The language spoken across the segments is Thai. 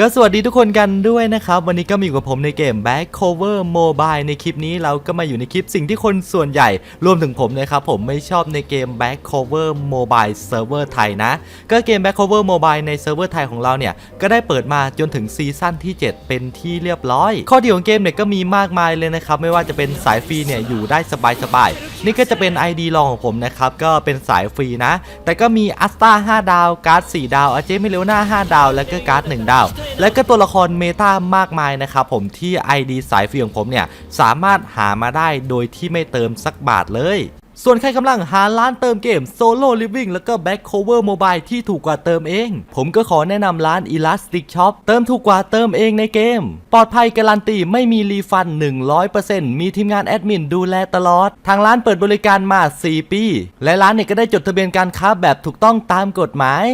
ก็สวัสดีทุกคนกันด้วยนะครับ วันนี้ก็มีอยู่กับผมในเกม Back Cover Mobile ในคลิปนี้เราก็มาอยู่ในคลิปสิ่งที่คนส่วนใหญ่ รวมถึงผมนะครับผมไม่ชอบในเกม Back Cover Mobile Server ไทยนะ ก็เกม Back Cover Mobile ในเซิร์ฟเวอร์ไทยของเราเนี่ย ก็ได้เปิดมาจนถึงซีซั่นที่ 7 เป็นที่เรียบร้อย ข้อดีของเกมเนี่ยก็มีมากมายเลยนะครับ ไม่ว่าจะเป็นสายฟรีเนี่ยอยู่ได้สบายๆนี่ก็จะเป็น ID รองของผมนะครับก็เป็นสายฟรีนะ แต่ก็มีอัสตา5ดาวการ์ด4ดาวอาเจมิเลวนา5ดาว แล้วก็การ์ด1ดาวและก็ตัวละครเมตามากมายนะครับผมที่ ID สายฟรีของผมเนี่ยสามารถหามาได้โดยที่ไม่เติมสักบาทเลยส่วนใครกำลังหาร้านเติมเกม Solo Living แล้วก็ Back Cover Mobile ที่ถูกกว่าเติมเอง ผมก็ขอแนะนำร้าน Elastic Shop เติมถูกกว่าเติมเองในเกม ปลอดภัยการันตีไม่มีรีฟัน 100%มีทีมงานแอดมินดูแลตลอด ทางร้านเปิดบริการมา 4 ปี และร้านเนี่ยก็ได้จดทะเบียนการค้าแบบถูกต้องตามกฎหมาย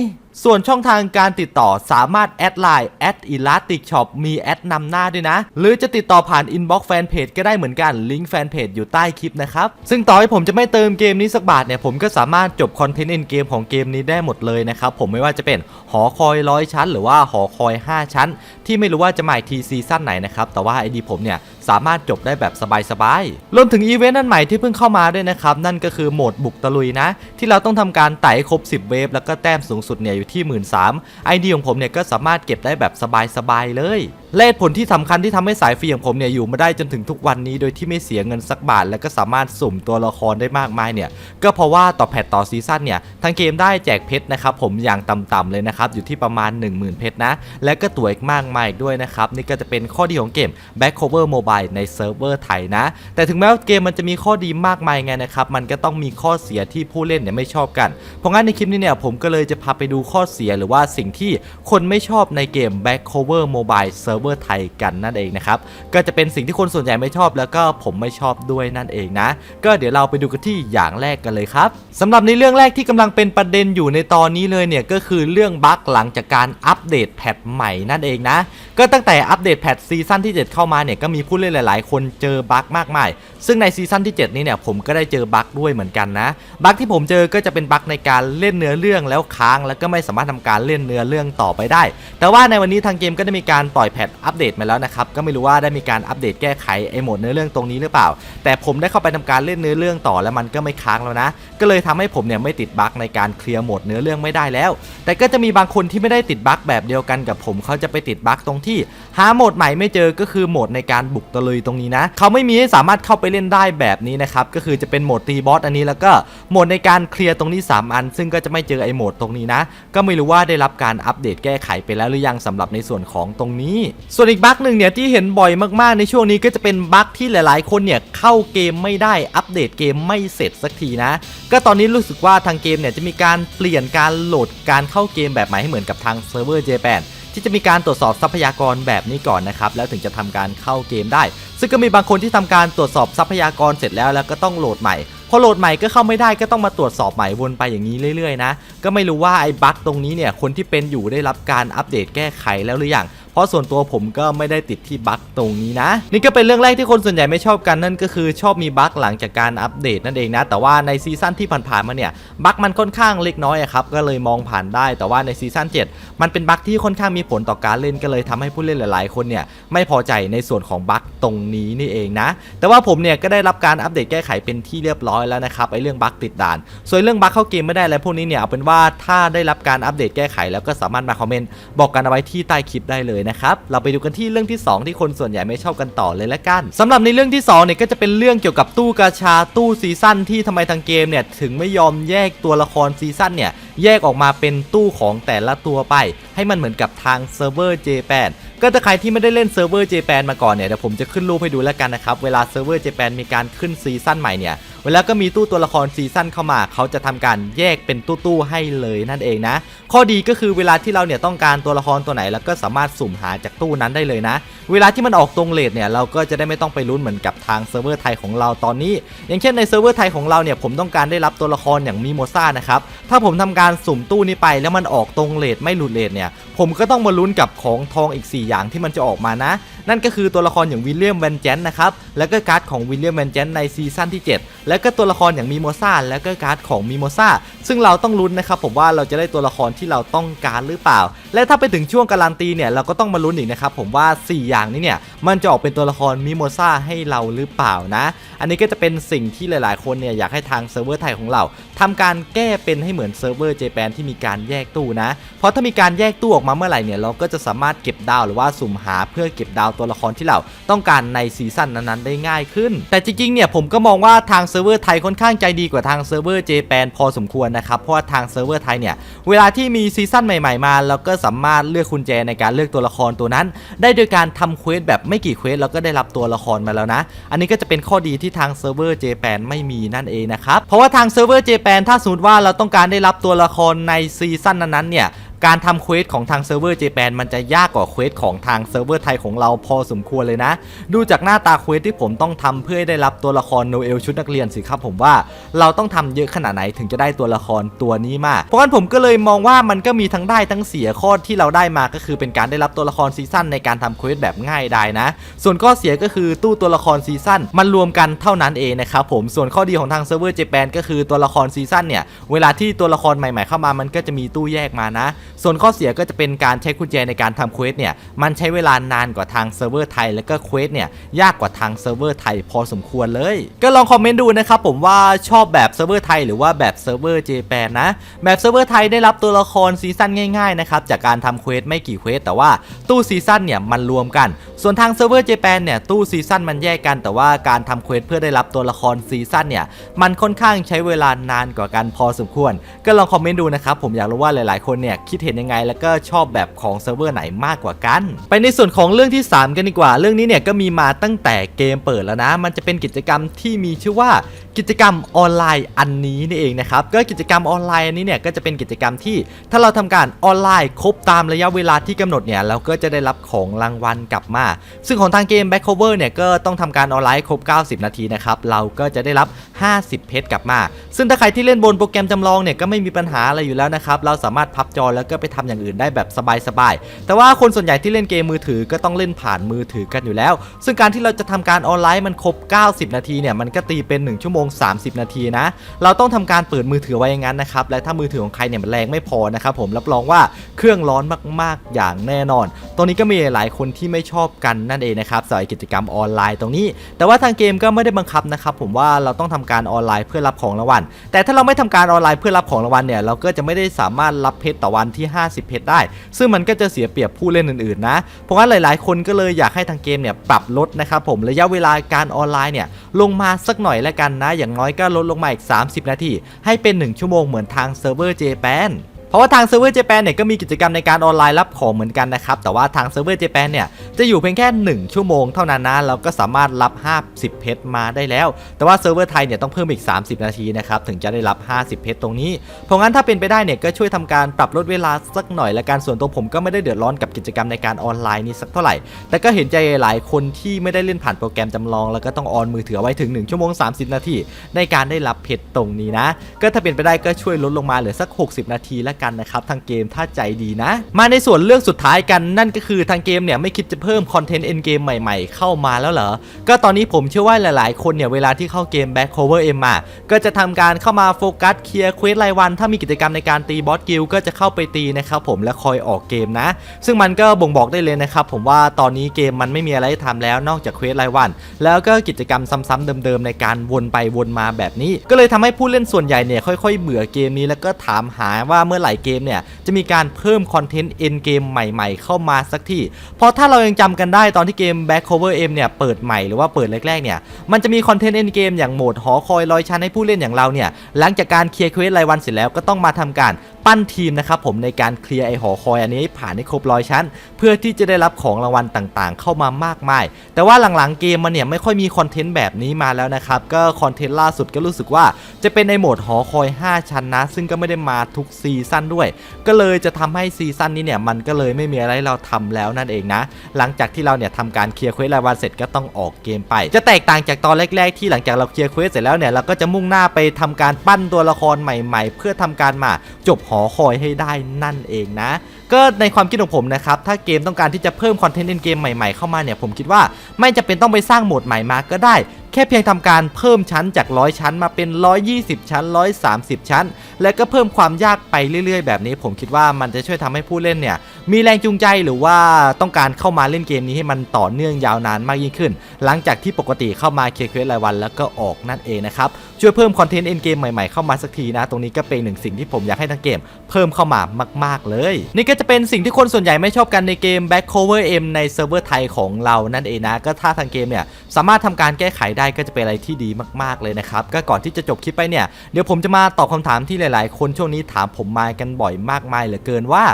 ส่วนช่องทางการติดต่อสามารถแอดไลน์แอดอีลาติกช็อปมีแอดนำหน้าด้วยนะ หรือจะติดต่อผ่านอินบ็อกซ์แฟนเพจก็ได้เหมือนกันลิงก์แฟนเพจอยู่ใต้คลิปนะครับ ซึ่งต่อให้ผมจะไม่เติมเกมนี้สักบาทเนี่ย ผมก็สามารถจบคอนเทนต์เอ็นเกมของเกมนี้ได้หมดเลยนะครับ ผมไม่ว่าจะเป็นหอคอยร้อยชั้น หรือว่าหอคอย 5 ชั้น ที่ไม่รู้ว่าจะมาอีกทีซีซั่นไหนนะครับแต่ว่าไอดีผมเนี่ย สามารถจบได้แบบสบายๆ รวมถึงอีเวนต์นั่นใหม่ที่เพิ่งเข้ามาด้วยนะครับ นั่นก็คือโหมดบุกตะลุยนะ ที่เราต้องทำการไต่ครบ 10 เวฟแล้วก็แต้มสูงสุดเนี่ยอยู่ที่ 1 3 0 0 0ไอเดียของผมเนี่ยก็สามารถเก็บได้แบบสบายๆเลยและผลที่สำคัญที่ทำให้สายฟรีของผมเนี่ยอยู่มาได้จนถึงทุกวันนี้โดยที่ไม่เสียเงินสักบาท และก็สามารถสุ่มตัวละครได้มากมายเนี่ยก็เพราะว่าต่อแพทต่อซีซั่นเนี่ยทางเกมได้แจกเพชรนะครับผมอย่างต่ำๆเลยนะครับอยู่ที่ประมาณ 10,000 เพชรนะ และก็ตัวอีกมากมายอีกด้วยนะครับนี่ก็จะเป็นข้อดีของเกม Back Cover Mobile ในเซิร์ฟเวอร์ไทยนะ แต่ถึงแม้ว่าเกมมันจะมีข้อดีมากมายไงนะครับมันก็ต้องมีข้อเสียที่ผู้เล่นเนี่ยไม่ชอบกัน เพราะงั้นในคลิปนี้เนี่ยผมก็เลยจะพาไปดูข้อเสียหรือว่าสิ่งที่คนไม่ชอบในเกม Back Cover Mobile Server ไทยกันนั่นเองนะครับก็จะเป็นสิ่งที่คนส่วนใหญ่ไม่ชอบแล้วก็ผมไม่ชอบด้วยนั่นเองนะ ก็เดี๋ยวเราไปดูกันที่อย่างแรกกันเลยครับสำหรับในเรื่องแรกที่กำลังเป็นประเด็นอยู่ในตอนนี้เลยเนี่ยก็คือเรื่องบั๊กหลังจากการอัปเดตแพทใหม่นั่นเองนะ ก็ตั้งแต่อัปเดตแพทซีซั่นที่ 7 เข้ามาเนี่ยก็มีผู้เล่นหลาย ๆ คนเจอบั๊กมากมาย ซึ่งในซีซั่นที่ 7 นี้เนี่ยผมก็ได้เจอบั๊กด้วยเหมือนกันนะบั๊กที่ผมเจอก็จะเป็นบั๊กในการเล่นเนื้อเรื่องแล้วค้าง แล้วก็ไม่สามารถทำการเล่นเนื้อเรื่องต่อไปได้ แต่ว่าในวันนี้ทางเกมก็ได้มีการปล่อยแพทอัปเดตมาแล้วนะครับก็ไม่รู้ว่าได้มีการอัปเดตแก้ไขไอ้โหมดเนื้อเรื่องตรงนี้หรือเปล่า แต่ผมได้เข้าไปทำการเล่นเนื้อเรื่องต่อแล้วมันก็ไม่ค้างแล้วนะ ก็เลยทำให้ผมเนี่ยไม่ติดบั๊กในการเคลียร์โหมดเนื้อเรื่องไม่ได้แล้ว แต่ก็จะมีบางคนที่ไม่ได้ติดบั๊กแบบเดียวกันกับผมเขาจะไปติดบั๊กตรงที่หาโหมดใหม่ไม่เจอก็คือโหมดในการบุกตะลุยตรงนี้นะเขาไม่มีให้สามารถเข้าไปเล่นได้แบบนี้นะครับก็คือจะเป็นโหมดตีบอสอันนี้แล้วก็โหมดในการเคลียร์ตรงนี้ 3 อัน ซึ่งก็จะไม่เจอไอ้โหมดตรงนี้นะ ก็ไม่รู้ว่าได้รับการอัปเดตแก้ไขไปแล้วหรือยังสำหรับในส่วนของตรงนี้ส่วนอีกบั๊กหนึ่งเนี่ยที่เห็นบ่อยมากๆในช่วงนี้ก็จะเป็นบั๊กที่หลายๆ คนเนี่ยเข้าเกมไม่ได้อัปเดตเกมไม่เสร็จสักทีนะ ก็ตอนนี้รู้สึกว่าทางเกมเนี่ยจะมีการเปลี่ยนการโหลดการเข้าเกมแบบใหม่ให้เหมือนกับทางเซิร์ฟเวอร์เจแปนที่จะมีการตรวจสอบทรัพยากรแบบนี้ก่อนนะครับแล้วถึงจะทำการเข้าเกมได้ ซึ่งก็มีบางคนที่ทำการตรวจสอบทรัพยากรเสร็จแล้วแล้วก็ต้องโหลดใหม่พอโหลดใหม่ก็เข้าไม่ได้ก็ต้องมาตรวจสอบใหม่วนไปอย่างนี้เรื่อยๆนะก็ไม่รู้ว่าไอ้บั๊กตรงนี้เนี่ยคนที่เป็นอยู่ได้รับการอัปเดตแก้ไขแล้วหรือยัง ราะส่วนตัวผมก็ไม่ได้ติดที่บั๊กตรงนี้นะ นี่ก็เป็นเรื่องแรกที่คนส่วนใหญ่ไม่ชอบกันนั่นก็คือชอบมีบั๊กหลังจากการอัปเดตนั่นเองนะ แต่ว่าในซีซั่นที่ผ่านๆมาเนี่ยบั๊กมันค่อนข้างเล็กน้อยครับก็เลยมองผ่านได้ แต่ว่าในซีซั่น7 มันเป็นบั๊กที่ค่อนข้างมีผลต่อการเล่นก็เลยทำให้ผู้เล่นหลาย ๆ คนเนี่ยไม่พอใจในส่วนของบั๊กตรงนี้นี่เองนะ แต่ว่าผมเนี่ยก็ได้รับการอัปเดตแก้ไขเป็นที่เรียบร้อยแล้วนะครับไอ้เรื่องบั๊กติดด่าน ส่วนเรื่องบั๊กเข้าเกมไม่ได้แล้วพวกนี้เนี่ยเอาเป็นว่าถ้าได้รับการอัปเดตแก้ไข แล้วก็สามารถมาคอมเมนต์บอกกันเอาไว้ที่ใต้คลิปได้เลยนะครับ เราไปดูกันที่เรื่องที่ 2 ที่คนส่วนใหญ่ไม่ชอบกันต่อเลยละกันสำหรับในเรื่องที่2เนี่ยก็จะเป็นเรื่องเกี่ยวกับตู้กาชาตู้ซีซั่นที่ทำไมทางเกมเนี่ยถึงไม่ยอมแยกตัวละครซีซั่นเนี่ยแยกออกมาเป็นตู้ของแต่ละตัวไป ให้มันเหมือนกับทางเซิร์ฟเวอร์เจแปน ก็ถ้าใครที่ไม่ได้เล่นเซิร์ฟเวอร์ J8 มาก่อนเนี่ยเดี๋ยวผมจะขึ้นรูปให้ดูแล้วกันนะครับ เวลาเซิร์ฟเวอร์ J8 มีการขึ้นซีซั่นใหม่เนี่ย เวลาก็มีตู้ตัวละครซีซั่นเข้ามา เขาจะทำการแยกเป็นตู้ๆให้เลยนั่นเองนะ ข้อดีก็คือเวลาที่เราเนี่ยต้องการตัวละครตัวไหนแล้วก็สามารถสุ่มหาจากตู้นั้นได้เลยนะ เวลาที่มันออกตรงเลทเนี่ยเราก็จะได้ไม่ต้องไปลุ้นเหมือนกับทางเซิร์ฟเวอร์ไทยของเราตอนนี้ อย่างเช่นในเซิร์ฟเวอร์ไทยของเราเนี่ยผมต้องการได้รับตัวละครอย่างมิโมซ่านะครับถ้าผมทำการสุ่มตู้นี้ไปแล้วมันออกตรงเลทไม่หลุดเลทเนี่ยผมก็ต้องมาลุ้นกับของทองอีก4อย่างที่มันจะออกมานะ นั่นก็คือตัวละครอย่างวิลเลียมแวนแจนนะครับแล้วก็การ์ดของวิลเลียมแวนแจนในซีซั่นที่ 7 แล้วก็ตัวละครอย่างมิโมซาแล้วก็การ์ดของมิโมซาซึ่งเราต้องลุ้นนะครับผมว่าเราจะได้ตัวละครที่เราต้องการหรือเปล่า และถ้าไปถึงช่วงการันตีเนี่ยเราก็ต้องมาลุ้นอีกนะครับผมว่า 4 อย่างนี้เนี่ยมันจะออกเป็นตัวละครมิโมซาให้เราหรือเปล่านะ อันนี้ก็จะเป็นสิ่งที่หลาย ๆ คนเนี่ยอยากให้ทางเซิร์ฟเวอร์ไทยของเราทำการแก้เป็นให้เหมือนเซิร์ฟเวอร์เจแปนที่มีการแยกตู้นะ เพราะถ้ามีการแยกตู้ออกมาเมื่อไหร่เนี่ยเราก็จะสามารถเก็บดาวหรือว่าสุ่มหาเพื่อเก็บดาวตัวละครที่เราต้องการในซีซั่นนั้นๆได้ง่ายขึ้น แต่จริงๆเนี่ยผมก็มองว่าทางเซิร์ฟเวอร์ไทยค่อนข้างใจดีกว่าทางเซิร์ฟเวอร์เจแปนพอสมควรนะครับเพราะว่าทางเซิร์ฟเวอร์ไทยเนี่ยเวลาที่มีซีซั่นใหม่ๆมาเราก็สามารถเลือกกุญแจในการเลือกตัวละครตัวนั้น ได้โดยการทำเควสแบบไม่กี่เควสแล้วก็ได้รับตัวละครมาแล้วนะ อันนี้ก็จะเป็นข้อดีที่ทางเซิร์ฟเวอร์เจแปนไม่มีนั่นเองนะครับเพราะว่าทางเซิร์ฟเวอร์เจแปนถ้าสมมติว่าเราต้องการได้รับตัวละครในซีซั่นนั้นๆเนี่ย การทำเควสของทางเซิร์ฟเวอร์เจแปนมันจะยากกว่าเควสของทางเซิร์ฟเวอร์ไทยของเราพอสมควรเลยนะ ดูจากหน้าตาเควสที่ผมต้องทำเพื่อได้รับตัวละครโนเอลชุดนักเรียนสิครับผมว่าเราต้องทำเยอะขนาดไหนถึงจะได้ตัวละครตัวนี้มา เพราะงั้นผมก็เลยมองว่ามันก็มีทั้งได้ทั้งเสียข้อที่เราได้มาก็คือเป็นการได้รับตัวละครซีซั่นในการทำเควสแบบง่ายได้นะ ส่วนข้อเสียก็คือตู้ตัวละครซีซั่นมันรวมกันเท่านั้นเองนะครับผมส่วนข้อดีของทางเซิร์ฟเวอร์เจแปนก็คือตัวละครซีซั่นเนี่ยเวลาที่ตัวละครใหม่ ๆเข้ามามันก็จะมีตู้แยกมานะส่วนข้อเสียก็จะเป็นการใช้กุญแจในการทำเควสเนี่ยมันใช้เวลานานกว่าทางเซิร์ฟเวอร์ไทย แล้วก็เควสเนี่ยยากกว่าทางเซิร์ฟเวอร์ไทยพอสมควรเลย ก็ลองคอมเมนต์ดูนะครับผมว่าชอบแบบเซิร์ฟเวอร์ไทยหรือว่าแบบเซิร์ฟเวอร์เจแปนนะแบบเซิร์ฟเวอร์ไทยได้รับตัวละครซีซั่นง่ายๆนะครับจากการทำเควสไม่กี่เควสแต่ว่าตู้ซีซั่นเนี่ยมันรวมกัน ส่วนทางเซิร์ฟเวอร์เจแปนเนี่ยตู้ซีซั่นมันแยกกันแต่ว่าการทำเควสเพื่อได้รับตัวละครซีซั่นเนี่ยมันค่อนข้างใช้เวลานานกว่ากันพอสมควร ก็ลองคอมเมนต์ดูนะครับผมอยากรู้ว่าหลายๆ คนเนี่ยคิดเห็นยังไง แล้วก็ชอบแบบของเซิร์ฟเวอร์ไหนมากกว่ากัน ไปในส่วนของเรื่องที่ 3 กันดีกว่า เรื่องนี้เนี่ยก็มีมาตั้งแต่เกมเปิดแล้วนะ มันจะเป็นกิจกรรมที่มีชื่อว่ากิจกรรมออนไลน์อันนี้นี่เองนะครับก็กิจกรรมออนไลน์อันนี้เนี่ยก็จะเป็นกิจกรรมที่ถ้าเราทำการออนไลน์ครบตามระยะเวลาที่กำหนดเนี่ยเราก็จะได้รับของรางวัลกลับมา ซึ่งของทางเกม Back Cover เนี่ยก็ต้องทำการออนไลน์ครบ 90 นาทีนะครับเราก็จะได้รับ 50 เพชรกลับมา ซึ่งถ้าใครที่เล่นบนโปรแกรมจำลองเนี่ยก็ไม่มีปัญหาอะไรอยู่แล้วนะครับเราสามารถพับจอแล้วก็ไปทำอย่างอื่นได้แบบสบายๆ แต่ว่าคนส่วนใหญ่ที่เล่นเกมมือถือก็ต้องเล่นผ่านมือถือกันอยู่แล้ว ซึ่งการที่เราจะทำการออนไลน์มันครบ 90 นาทีเนี่ยมันก็ตีเป็น 1 ชั่วโมง 30 นาทีนะ เราต้องทำการเปิดมือถือไว้อย่างนั้นนะครับ และถ้ามือถือของใครเนี่ยมันแรงไม่พอนะครับผมรับรองว่าเครื่องร้อนมากๆอย่างแน่นอน ตรงนี้ก็มีหลายคนที่ไม่ชอบกันนั่นเองนะครับสำหรับกิจกรรมออนไลน์ตรงนี้ แต่ว่าทางเกมก็ไม่ได้บังคับนะครับผมว่าเราต้องทำการออนไลน์เพื่อรับของรางวัล แต่ถ้าเราไม่ทำการออนไลน์เพื่อรับของรางวัลเนี่ยเราก็จะไม่ได้สามารถรับเพชรต่อวันที่ 50 เพชรได้ ซึ่งมันก็จะเสียเปรียบผู้เล่นอื่นๆนะ เพราะงั้นหลาย ๆ คนก็เลยอยากให้ทางเกมเนี่ยปรับลดนะครับผมระยะเวลาการออนไลน์เนี่ยลงมาสักหน่อยแล้วกันนะ อย่างน้อยก็ลดลงมาอีก 30 นาทีให้เป็น 1 ชั่วโมงเหมือนทางเซิร์ฟเวอร์เจแปน เพราะว่าทางเซิร์ฟเวอร์เจแปนเนี่ยก็มีกิจกรรมในการออนไลน์รับของเหมือนกันนะครับ แต่ว่าทางเซิร์ฟเวอร์เจแปนเนี่ยจะอยู่เพียงแค่ 1 ชั่วโมงเท่านั้นนะเราก็สามารถรับ 50 เพชรมาได้แล้ว แต่ว่าเซิร์ฟเวอร์ไทยเนี่ยต้องเพิ่มอีก 30 นาทีนะครับถึงจะได้รับ 50 เพชรตรงนี้ เพราะงั้นถ้าเป็นไปได้เนี่ยก็ช่วยทำการปรับลดเวลาสักหน่อยละกันส่วนตัวผมก็ไม่ได้เดือดร้อนกับกิจกรรมในการออนไลน์นี้สักเท่าไหร่ แต่ก็เห็นใจหลายคนที่ไม่ได้เล่นผ่านโปรแกรมจำลอง แล้วก็ต้องออนมือถือไว้ถึง1ชั่วโมง30 นาทีในการได้รับเพชรตรงนี้นะก็ถ้าเป็นไปได้ก็ช่วยลดลงมาเหลือสัก 60 นาทีละกันนะครับทางเกมถ้าใจดีนะ มาในส่วนเรื่องสุดท้ายกันนั่นก็คือทางเกมเนี่ยไม่คิดจะเพิ่มคอนเทนต์เอ็นเกมใหม่ๆ เข้ามาแล้วเหรอ ก็ตอนนี้ผมเชื่อว่าหลายๆ คนเนี่ยเวลาที่เข้าเกม Back Cover M มาก็จะทำการเข้ามาโฟกัสเคลียร์เควสรายวัน ถ้ามีกิจกรรมในการตีบอสกิลก็จะเข้าไปตีนะครับผมและคอยออกเกมนะ ซึ่งมันก็บ่งบอกได้เลยนะครับผมว่าตอนนี้เกมมันไม่มีอะไรให้ทำแล้วนอกจากเควสรายวัน แล้วก็กิจกรรมซ้ำๆเดิมๆในการวนไปวนมาแบบนี้ ก็เลยทำให้ผู้เล่นส่วนใหญ่เนี่ยค่อย ๆ เบื่อเกมนี้แล้วก็ถามหาว่าเมื่อไหร่เกมเนี่ยจะมีการเพิ่มคอนเทนต์เอ็นเกมใหม่ๆ เข้ามาสักทีเพราะถ้าเรายังจำกันได้ตอนที่เกม Back Cover M เนี่ยเปิดใหม่หรือว่าเปิดแรกๆเนี่ยมันจะมีคอนเทนต์เอ็นเกมอย่างโหมดหอคอยลอยชั้นให้ผู้เล่นอย่างเราเนี่ยหลังจากการเคลียร์เควสรายวันเสร็จแล้วก็ต้องมาทำการ ปั้นทีมนะครับผมในการเคลียร์ไอหอคอยอันนี้ผ่านให้ครบร้อยชั้น เพื่อที่จะได้รับของรางวัลต่างๆ เข้ามามากมาย แต่ว่าหลังๆเกมมันเนี่ยไม่ค่อยมีคอนเทนต์แบบนี้มาแล้วนะครับก็คอนเทนต์ล่าสุดก็รู้สึกว่าจะเป็นในโหมดหอคอย 5 ชั้นนะ ซึ่งก็ไม่ได้มาทุกซีซั่นด้วย ก็เลยจะทำให้ซีซั่นนี้เนี่ยมันก็เลยไม่มีอะไรเราทำแล้วนั่นเองนะ หลังจากที่เราเนี่ยทำการเคลียร์เควสรายวันเสร็จก็ต้องออกเกมไป จะแตกต่างจากตอนแรก ๆ ที่หลังจากเราเคลียร์เควสเสร็จแล้วเนี่ยเราก็จะมุ่งหน้าไปทำการปั้นตัวละครใหม่ ๆ เพื่อทำการมาจบหออคอยให้ได้นั่นเองนะ ก็ในความคิดของผมนะครับ ถ้าเกมต้องการที่จะเพิ่มคอนเทนต์ในเกมใหม่ๆเข้ามาเนี่ยผมคิดว่าไม่จะเป็นต้องไปสร้างโหมดใหม่มาก็ได้ แค่เพียงทำการเพิ่มชั้นจาก 100 ชั้นมาเป็น 120 ชั้น 130 ชั้น และก็เพิ่มความยากไปเรื่อย ๆ แบบนี้ ผมคิดว่ามันจะช่วยทำให้ผู้เล่นเนี่ย มีแรงจูงใจหรือว่าต้องการเข้ามาเล่นเกมนี้ให้มันต่อเนื่องยาวนานมากยิ่งขึ้น หลังจากที่ปกติเข้ามาเคลียร์เควสรายวันแล้วก็ออกนั่นเองนะครับ ช่วยเพิ่มคอนเทนต์เอ็นเกมใหม่ๆเข้ามาสักทีนะ ตรงนี้ก็เป็นหนึ่งสิ่งที่ผมอยากให้ทางเกมเพิ่มเข้ามามาก ๆเลย นี่ก็จะเป็นสิ่งที่คนส่วนใหญ่ไม่ชอบกันในเกม Back Cover M ในเซิร์ฟเวอร์ไทยของเรานั่นเองนะ ก็ถ้าทางเกมเนี่ยสามารถทำการแก้ไขได้ก็จะเป็นอะไรที่ดีมาก ๆเลยนะครับก็ก่อนที่จะจบคลิปไปเนี่ยเดี๋ยวผมจะมาตอบคำถามที่หลาย ๆ คนช่วงนี้ถามผมมากันบ่อยมากมายเหลือเกินว่า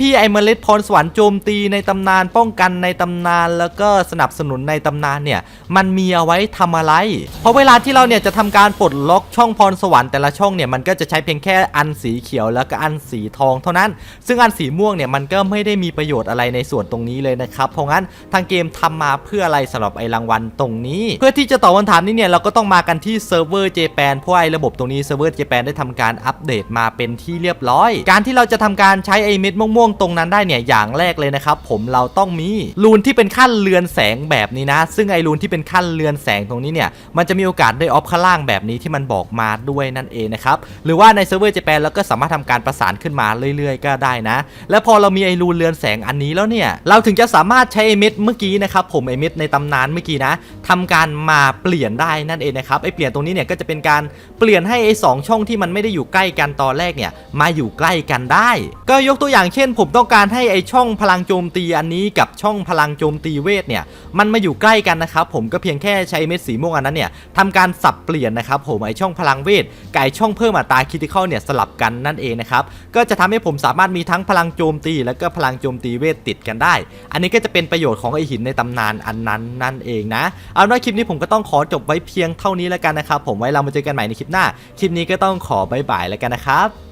พี่ๆไอเมล็ดพรสวรรค์โจมตีในตำนานป้องกันในตำนาน แล้วก็สนับสนุนในตำนานเนี่ยมันมีเอาไว้ทำอะไร เพราะเวลาที่เราเนี่ยจะทำการปลดล็อกช่องพรสวรรค์แต่ละช่องเนี่ยมันก็จะใช้เพียงแค่อันสีเขียวแล้วก็อันสีทองเท่านั้น ซึ่งอันสีม่วงเนี่ยมันก็ไม่ได้มีประโยชน์อะไรในส่วนตรงนี้เลยนะครับเพราะงั้นทางเกมทำมาเพื่ออะไรสำหรับไอ้รางวัลตรงนี้ เพื่อที่จะตอบคำถามนี้เนี่ยเราก็ต้องมากันที่เซิร์ฟเวอร์เจแปนเพราะไอ้ระบบตรงนี้เซิร์ฟเวอร์เจแปนได้ทำการอัปเดตมาเป็นที่เรียบร้อย การที่เราจะทำการใช้ไอ้เม็ดม่วงๆตรงนั้นได้เนี่ยอย่างแรกเลยนะครับผมเราต้องมีรูนที่เป็นขั้นเรือนแสงแบบนี้นะ ซึ่งไอรูนที่เป็นขั้นเรือนแสงตรงนี้เนี่ยมันจะมีโอกาสได้ออฟข้างล่างแบบนี้ที่มันบอกมาด้วยนั่นเองนะครับหรือว่าในเซิร์ฟเวอร์เจแปนเราก็สามารถทำการประสานขึ้นมาเรื่อยๆ ก็ได้นะ แล้วพอเรามีไอรูนเรือนแสงอันนี้แล้วเนี่ยเราถึงจะสามารถใช้ไอเม็ดเมื่อกี้นะครับผมไอเม็ดในตำนานเมื่อกี้นะทำการมาเปลี่ยนได้นั่นเองนะครับไอเปลี่ยนตรงนี้เนี่ยก็จะเป็นการเปลี่ยนให้ไอสองช่องที่มันไม่ได้อยู่ใกล้กันตอนแรกเนี่ยมาอยู่ใกล้กันได้ ก็ยกตัวอย่างเช่น ผมต้องการให้ไอช่องพลังโจมตีอันนี้กับช่องพลังโจมตีเวทเนี่ยมันมาอยู่ใกล้กันนะครับผมก็เพียงแค่ใช้เม็ดสีม่วงอันนั้นเนี่ยทำการสับเปลี่ยนนะครับผมไอช่องพลังเวทกับไอช่องเพิ่มอัตราคริติคอลเนี่ยสลับกันนั่นเองนะครับก็จะทำให้ผมสามารถมีทั้งพลังโจมตี แล้วก็พลังโจมตีเวทติดกันได้ อันนี้ก็จะเป็นประโยชน์ของไอหินในตำนานอันนั้นนั่นเองนะเอาเป็นว่าคลิปนี้ผมก็ต้องขอจบไว้เพียงเท่านี้แล้วกันนะครับผมไว้เรามาเจอกันใหม่ในคลิปหน้า คลิปนี้ก็ต้องขอบายบายแล้วกันนะครับ